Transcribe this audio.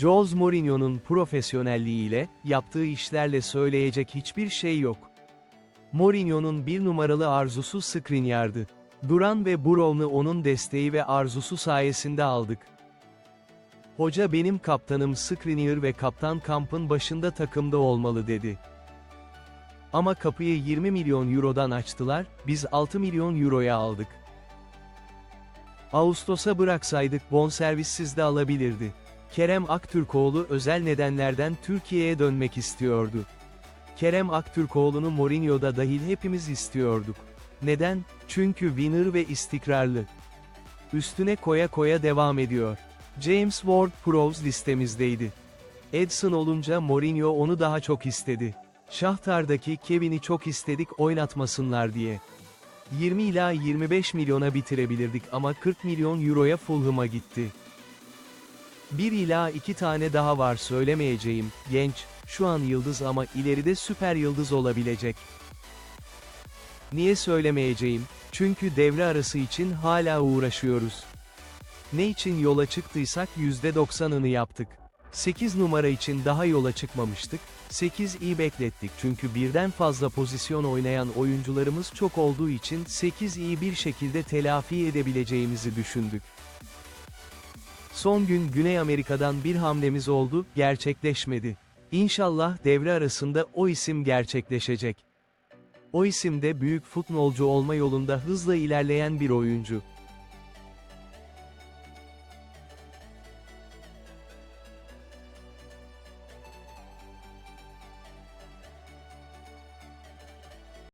Jose Mourinho'nun profesyonelliğiyle, yaptığı işlerle söyleyecek hiçbir şey yok. Mourinho'nun bir numaralı arzusu Skriniar'dı. Duran ve Brown'u onun desteği ve arzusu sayesinde aldık. Hoca benim kaptanım Skriniar ve kaptan kampın başında takımda olmalı dedi. Ama kapıyı 20 milyon eurodan açtılar, biz 6 milyon euroya aldık. Ağustos'a bıraksaydık bonservissiz de alabilirdi. Kerem Aktürkoğlu özel nedenlerden Türkiye'ye dönmek istiyordu. Kerem Aktürkoğlu'nu Mourinho'da dahil hepimiz istiyorduk. Neden? Çünkü winner ve istikrarlı. Üstüne koya koya devam ediyor. James Ward-Prowse listemizdeydi. Edson olunca Mourinho onu daha çok istedi. Şahtar'daki Kevin'i çok istedik oynatmasınlar diye. 20 ila 25 milyona bitirebilirdik ama 40 milyon euroya Fulham'a gitti. Bir ila iki tane daha var söylemeyeceğim, genç, şu an yıldız ama ileride süper yıldız olabilecek. Niye söylemeyeceğim? Çünkü devre arası için hala uğraşıyoruz. Ne için yola çıktıysak %90'ını yaptık. 8 numara için daha yola çıkmamıştık, 8'i beklettik çünkü birden fazla pozisyon oynayan oyuncularımız çok olduğu için 8'i bir şekilde telafi edebileceğimizi düşündük. Son gün Güney Amerika'dan bir hamlemiz oldu, gerçekleşmedi. İnşallah devre arasında o isim gerçekleşecek. O isim de büyük futbolcu olma yolunda hızla ilerleyen bir oyuncu.